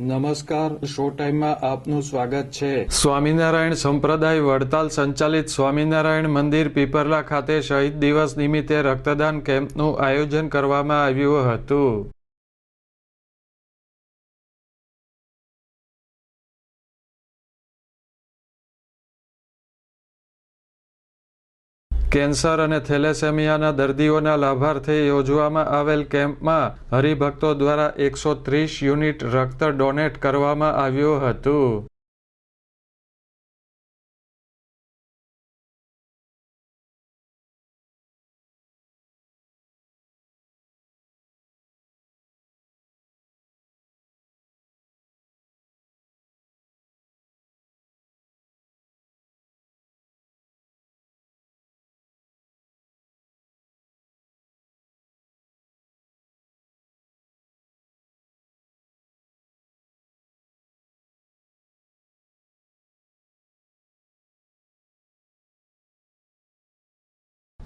નમસ્કાર, શો ટાઈમમાં આપનું સ્વાગત છે. સ્વામિનારાયણ સંપ્રદાય વડતાલ સંચાલિત સ્વામિનારાયણ મંદિર પીપરલા ખાતે શહીદ દિવસ નિમિત્તે રક્તદાન કેમ્પનું આયોજન કરવામાં આવ્યું હતું. કેન્સર અને થેલેસેમિયાના દર્દીઓના લાભાર્થે યોજવામાં આવેલ કેમ્પમાં હરિભક્તો દ્વારા એકસો ત્રીસ યુનિટ રક્ત ડોનેટ કરવામાં આવ્યું હતું.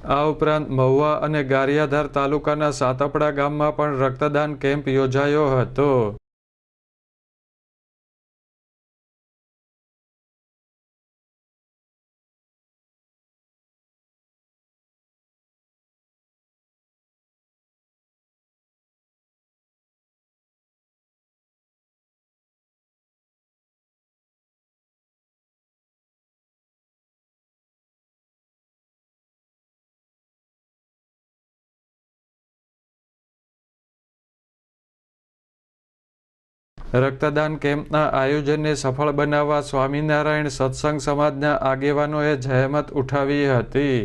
આ ઉપરાંત મહુવા અને ગારિયાધાર તાલુકાના સાતપડા ગામમાં પણ રક્તદાન કેમ્પ યોજાયો હતો. રક્તદાન કેમ્પના આયોજનને સફળ બનાવવા સ્વામિનારાયણ સત્સંગ સમાજના આગેવાનોએ જહેમત ઉઠાવી હતી.